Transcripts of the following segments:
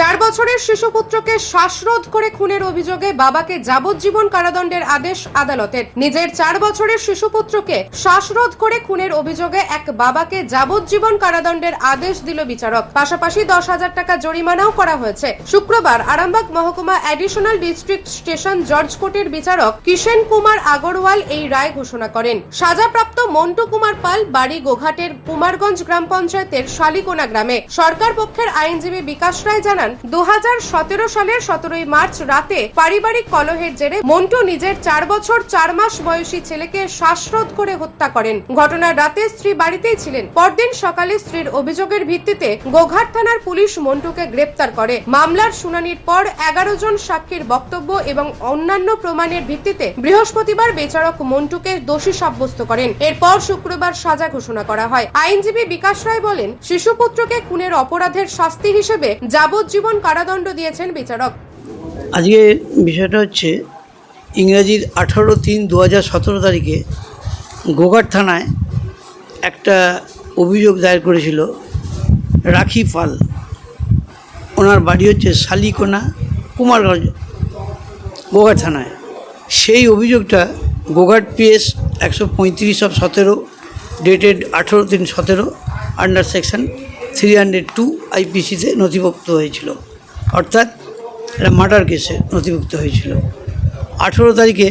চার বছরের শিশুপুত্রকে শ্বাসরোধ করে খুনের অভিযোগে বাবাকে যাবজ্জীবন কারাদণ্ডের আদেশ আদালতের। নিজের চার বছরের শিশুপুত্রকে শ্বাসরোধ করে খুনের অভিযোগে এক বাবাকে যাবজ্জীবন কারাদণ্ডের আদেশ দিল বিচারক। পাশাপাশি দশ হাজার টাকা জরিমানাও করা হয়েছে। শুক্রবার আরামবাগ মহকুমা অ্যাডিশনাল ডিস্ট্রিক্ট স্টেশন জর্জ কোর্টের বিচারক কিষেন কুমার আগরওয়াল এই রায় ঘোষণা করেন। সাজাপ্রাপ্ত মন্টু কুমার পাল বাড়ি গোঘাটের কুমারগঞ্জ গ্রাম পঞ্চায়েতের শালিকোনা গ্রামে। সরকার পক্ষের আইনজীবী বিকাশ রায় জানান দু হাজার সতেরো সালের সতেরোই মার্চ রাতে পারিবারিক কলহের জেরে মন্টু নিজের চার বছর, চার মাস বয়সী ছেলেকে শ্বাসরোধ করে হত্যা করেন। ঘটনার রাতে স্ত্রী বাড়িতেই ছিলেন। পরদিন সকালে স্ত্রীর অভিযোগের ভিত্তিতে গোঘাট থানার পুলিশ মন্টুকে গ্রেপ্তার করে। মামলার শুনানির পর এগারো জন সাক্ষীর বক্তব্য এবং অন্যান্য প্রমাণের ভিত্তিতে বৃহস্পতিবার বিচারক মন্টুকে দোষী সাব্যস্ত করেন। এরপর শুক্রবার সাজা ঘোষণা করা হয়। আইনজীবী বিকাশ রায় বলেন, শিশুপুত্রকে খুনের অপরাধের শাস্তি হিসেবে যাবজ্জীবন কারাদণ্ড দিয়েছেন বিচারক। আজকে বিষয়টা হচ্ছে, ইংরাজির আঠারো তিন দু হাজার সতেরো তারিখে গোঘাট থানায় একটা অভিযোগ দায়ের করেছিল রাখি পাল। ওনার বাড়ি হচ্ছে শালিকোনা কুমারগঞ্জ গোঘাট থানায়। সেই অভিযোগটা গোঘাট পিএস একশো পঁয়ত্রিশ অফ সতেরো, ডেটেড আঠেরো তিন সতেরো, under section three hundred two আইপিসিতে নথিভুক্ত হয়েছিল। অর্থাৎ এটা মার্ডার কেসে নথিভুক্ত হয়েছিল। আঠেরো তারিখে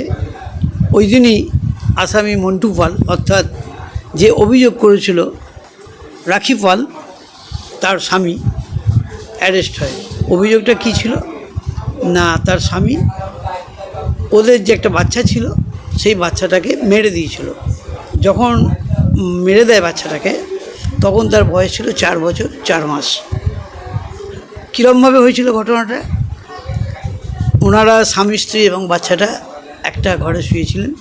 ওই দিনই আসামি মন্টু পাল, অর্থাৎ যে অভিযোগ করেছিল রাখি পাল, তার স্বামী অ্যারেস্ট হয়। অভিযোগটা কী ছিল? না, তার স্বামী ওদের যে একটা বাচ্চা ছিল, সেই বাচ্চাটাকে মেরে দিয়েছিল। যখন মেরে দেয় বাচ্চাটাকে তখন তার বয়স ছিল চার বছর, চার মাস। কীরমভাবে হয়েছিল ঘটনাটা? ওনারা স্বামী, স্ত্রী এবং বাচ্চাটা একটা ঘরে শুয়েছিলেন।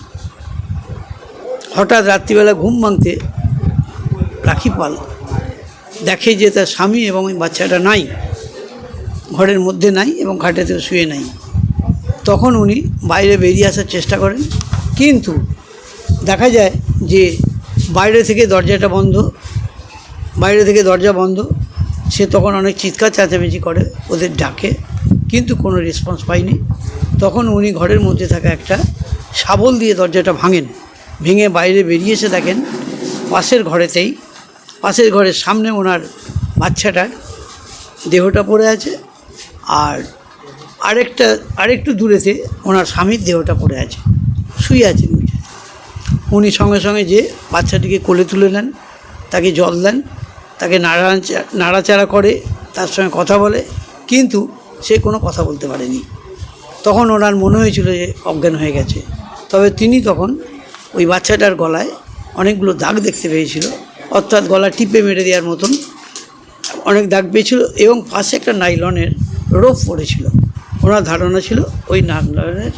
হঠাৎ রাত্রিবেলা ঘুম ভাঙতে রাখি পাল দেখে যে তার স্বামী এবং ওই বাচ্চাটা নাই, ঘরের মধ্যে নাই এবং খাটেতে শুয়ে নাই। তখন উনি বাইরে বেরিয়ে আসার চেষ্টা করেন। কিন্তু দেখা যায় যে বাইরে থেকে দরজাটা বন্ধ বাইরে থেকে দরজা বন্ধ। সে তখন অনেক চিৎকার, চেঁচামেচি করে, ওদের ডাকে, কিন্তু কোনো রেসপন্স পায়নি। তখন উনি ঘরের মধ্যে থাকা একটা শাবল দিয়ে দরজাটা ভাঙেন। ভেঙে বাইরে বেরিয়ে এসে দেখেন পাশের ঘরেতেই, পাশের ঘরের সামনে ওনার বাচ্চাটার দেহটা পড়ে আছে আর আরেকটা, আরেকটু দূরেতে ওনার স্বামীর দেহটা পড়ে আছে, শুয়ে আছে উনি উনি সঙ্গে সঙ্গে যে বাচ্চাটিকে কোলে তুলে নেন, তাকে জল দেন তাকে নাড়া নাড়াচাড়া করে, তার সঙ্গে কথা বলে, কিন্তু সে কোনো কথা বলতে পারেনি। তখন ওনার মনে হয়েছিল যে অজ্ঞান হয়ে গেছে। তবে তিনি তখন ওই বাচ্চাটার গলায় অনেকগুলো দাগ দেখতে পেয়েছিল। অর্থাৎ গলা টিপে মেরে দেওয়ার মতন অনেক দাগ পেয়েছিল এবং পাশে একটা নাইলনের রোপ পড়েছিল। ওনার ধারণা ছিল ওই নাইলনের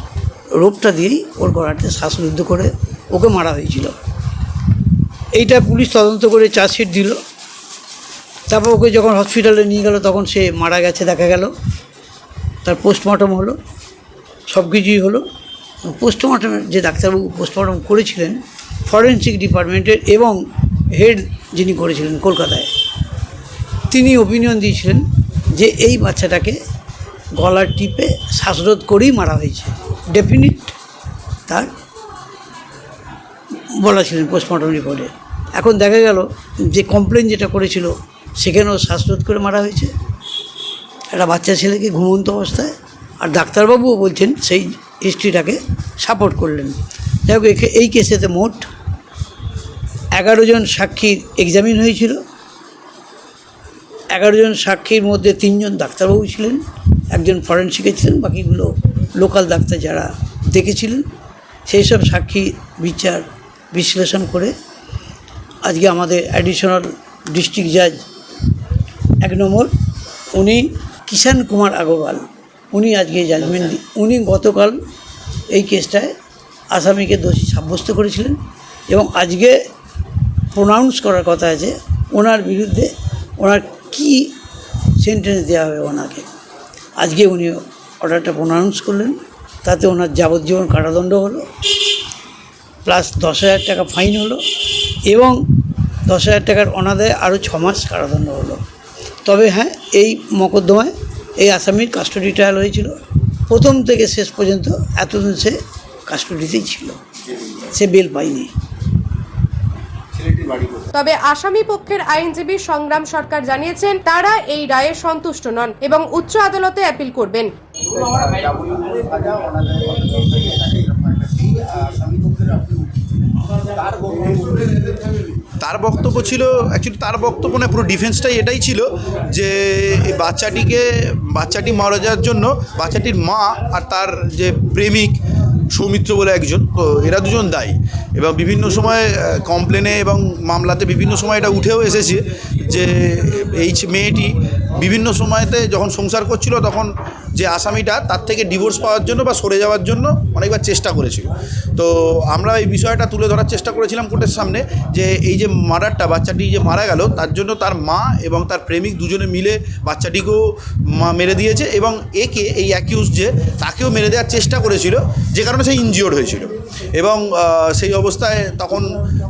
রোপটা দিয়েই ওর গলাতে শ্বাসরুদ্ধ করে ওকে মারা হয়েছিল। এইটা পুলিশ তদন্ত করে চার্জশিট দিল। তারপর ওকে যখন হসপিটালে নিয়ে গেল, তখন সে মারা গেছে, দেখা গেল। তার পোস্টমর্টম হলো, সব কিছুই হলো। পোস্টমর্টমের যে ডাক্তারবাবু পোস্টমর্টম করেছিলেন ফরেন্সিক ডিপার্টমেন্টের এবং হেড যিনি করেছিলেন কলকাতায়, তিনি ওপিনিয়ন দিয়েছিলেন যে এই বাচ্চাটাকে গলার টিপে শ্বাসরোধ করেই মারা হয়েছে। ডেফিনিট তার বলা ছিলেন পোস্টমর্টম রিপোর্টে এখন দেখা গেল যে কমপ্লেন যেটা করেছিল সেখানেও শ্বাসরোধ করে মারা হয়েছে। একটা বাচ্চা ছেলেকে ঘুমন্ত অবস্থায় আর ডাক্তারবাবুও বলছেন সেই হিস্ট্রিটাকে সাপোর্ট করলেন। যাই হোক এই কেসেতে মোট এগারো জন সাক্ষীর এক্সামিন হয়েছিল। এগারো জন সাক্ষীর মধ্যে তিনজন ডাক্তারবাবু ছিলেন, একজন ফরেন্সিকে ছিলেন, বাকিগুলো লোকাল ডাক্তার যারা দেখেছিলেন। সেই সব সাক্ষী বিচার, বিশ্লেষণ করে আজকে আমাদের অ্যাডিশনাল ডিস্ট্রিক্ট জাজ এক নম্বর, উনি কিষান কুমার আগরওয়াল। উনি আজকে জাজমেন্ট উনি গতকাল এই কেসটায় আসামিকে দোষী সাব্যস্ত করেছিলেন এবং আজকে প্রোনাউন্স করার কথা আছে, ওনার বিরুদ্ধে ওনার কি সেন্টেন্স দেওয়া হবে ওনাকে। আজকে উনি অর্ডারটা প্রোনাউন্স করলেন, তাতে ওনার যাবজ্জীবন কারাদণ্ড হলো প্লাস দশ হাজার টাকা ফাইন হলো এবং দশ হাজার টাকার অনাদায়ে আরও ছ মাস কারাদণ্ড হলো। তবে হ্যাঁ এই মকদ্দমায় এই আসামির কাস্টডি ট্রায়াল হয়েছিল। প্রথম থেকে শেষ পর্যন্ত এতদিন সে কাস্টডিতেই ছিল। সে বেল পায়নি। তবে আসামি পক্ষের আইনজীবী সংগ্রাম সরকার জানিয়েছেন তারা এই রায়ে সন্তুষ্ট নন এবং উচ্চ আদালতে অ্যাপিল করবেন। তার বক্তব্য ছিল অ্যাকচুয়ালি তার বক্তব্য না পুরো ডিফেন্সটাই এটাই ছিল যে এই বাচ্চাটিকে, বাচ্চাটি মারা যাওয়ার জন্য বাচ্চাটির মা আর তার যে প্রেমিক সৌমিত্র বলে একজন, তো এরা দুজন দায়ী। এবং বিভিন্ন সময় কমপ্লেনে এবং মামলাতে বিভিন্ন সময় এটা উঠেও এসেছে যে এই মেয়েটি বিভিন্ন সময়তে যখন সংসার করছিল তখন যে আসামিটা তার থেকে ডিভোর্স পাওয়ার জন্য বা সরে যাওয়ার জন্য অনেকবার চেষ্টা করেছিল। তো আমরা এই বিষয়টা তুলে ধরার চেষ্টা করেছিলাম কোর্টের সামনে যে এই যে মার্ডারটা বাচ্চাটি যে মারা গেল তার জন্য তার মা এবং তার প্রেমিক দুজনে মিলে বাচ্চাটিকেও মা- মেরে দিয়েছে এবং একে এই অ্যাকিউজ যে তাকেও মেরে দেওয়ার চেষ্টা করেছিল, যে কারণে সে ইনজিওর্ড হয়েছিল। এবং সেই অবস্থায় তখন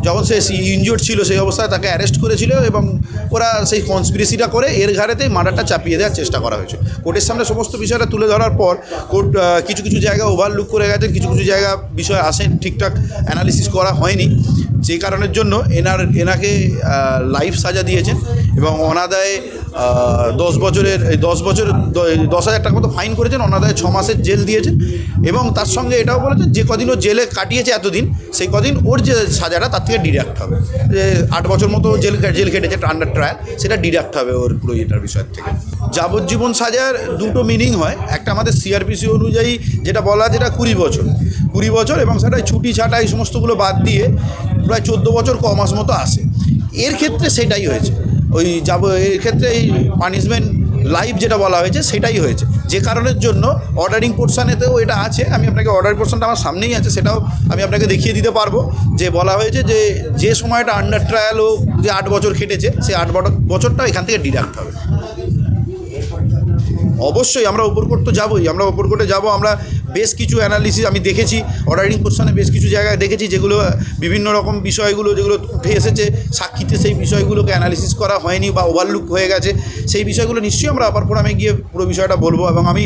যখন সে ইনজিওর ছিল, সেই অবস্থায় তাকে অ্যারেস্ট করেছিল এবং ওরা সেই কনস্পিরেসিটা করে এর ঘাড়েতেই মার্ডারটা চাপিয়ে দেওয়ার চেষ্টা করা হয়েছে কোর্টের সামনে সমস্ত বিষয়টা তুলে ধরার পর কোর্ট কিছু কিছু জায়গা ওভারলুক করে গেছেন, কিছু কিছু জায়গা বিষয় আসেন, ঠিকঠাক অ্যানালিসিস করা হয়নি। যে কারণের জন্য এনার, এনাকে লাইফ সাজা দিয়েছেন এবং অনাদায়ে দশ বছরের, এই দশ বছর দশ হাজার টাকা মতো ফাইন করেছেন, অনাদায়ে ছ মাসের জেল দিয়েছেন। এবং তার সঙ্গে এটাও বলেছেন যে কদিন ও জেলে কাটিয়েছে এতদিন, সেই কদিন ওর যে সাজাটা, তার থেকে ডিডাক্ট হবে। যে আট বছর মতো জেল জেল কেটেছে আন্ডার ট্রায়াল সেটা ডিডাক্ট হবে ওর পুরো এটার বিষয়ের থেকে। যাবজ্জীবন সাজার দুটো মিনিং হয়। একটা আমাদের সিআরপিসি অনুযায়ী যেটা বলা যেটা কুড়ি বছর। কুড়ি বছর এবং সেটা ছুটি, ছাটা, এই সমস্তগুলো বাদ দিয়ে প্রায় চোদ্দ বছর ক মাস মতো আসে। এর ক্ষেত্রে সেটাই হয়েছে। ওই যাব এর ক্ষেত্রে এই পানিশমেন্ট লাইভ যেটা বলা হয়েছে, সেটাই হয়েছে। যে কারণের জন্য অর্ডারিং পোর্শনেতেও এটা আছে। আমি আপনাকে অর্ডার পোর্শনটা আমার সামনেই আছে, সেটাও আমি আপনাকে দেখিয়ে দিতে পারব। যে বলা হয়েছে যে যে সময়টা আন্ডার ট্রায়াল ও যে আট বছর খেটেছে, সেই আট বছর- বছরটা এখান থেকে ডিডাক্ট হবে। অবশ্যই আমরা ওপর কোর্ট তো যাবোই। আমরা ওপর কোর্টে যাব, আমরা বেশ কিছু অ্যানালিসিস আমি দেখেছি অর্ডারিং পোর্শনে বেশ কিছু জায়গায় দেখেছি যেগুলো বিভিন্ন রকম বিষয়গুলো যেগুলো উঠে এসেছে, সাক্ষীতে সেই বিষয়গুলোকে অ্যানালিসিস করা হয়নি বা ওভারলুক হয়ে গেছে। সেই বিষয়গুলো নিশ্চয়ই আমরা আপার ফোরামে গিয়ে পুরো বিষয়টা বলব এবং আমি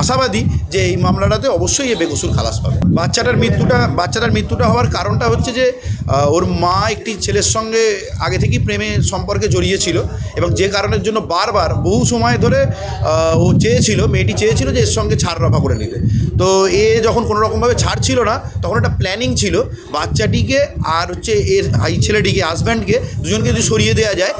আশাবাদী যে এই মামলাটাতে অবশ্যই এ বেকসুর খালাস পাবে। বাচ্চাটার মৃত্যুটা বাচ্চাটার মৃত্যুটা হওয়ার কারণটা হচ্ছে যে ওর মা একটি ছেলের সঙ্গে আগে থেকেই প্রেমে সম্পর্কে জড়িয়েছিল এবং যে কারণের জন্য বারবার বহু সময় ধরে ও চেয়েছিল, মেয়েটি চেয়েছিল যে এর সঙ্গে ছাড় রফা করে নিতে। তো এ যখন কোনো রকমভাবে ছাড় ছিল না, তখন একটা প্ল্যানিং ছিল বাচ্চাটিকে আর হচ্ছে এর এই ছেলেটিকে, হাজব্যান্ডকে দুজনকে যদি সরিয়ে দেওয়া যায়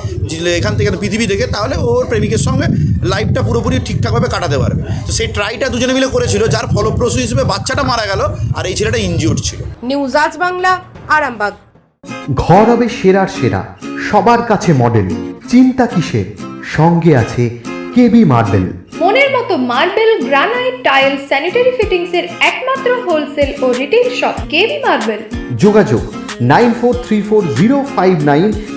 এখান থেকে পৃথিবী থেকে, তাহলে ওর প্রেমিকের সঙ্গে লাইফটা পুরোপুরি ঠিকঠাকভাবে কাটাতে পারবে। তো সেই ট্রাইটা দুজনে মিলে করেছিল যার ফলপ্রসূ হিসেবে বাচ্চাটা মারা গেল আর এই ছেলেটা ইনজিওর্ড ছিল। নিউজ আজ বাংলা আরামবাগ। ঘর হবে সেরার সেরা সবার কাছে মডেল চিন্তা কিসের? সঙ্গে আছে কেবি মার্বেল মনের মতো marble granite tile sanitary fittings এর একমাত্র হোলসেল ও রিটেল শপ কেবি মার্বেল যোগাযোগ nine four three four zero five nine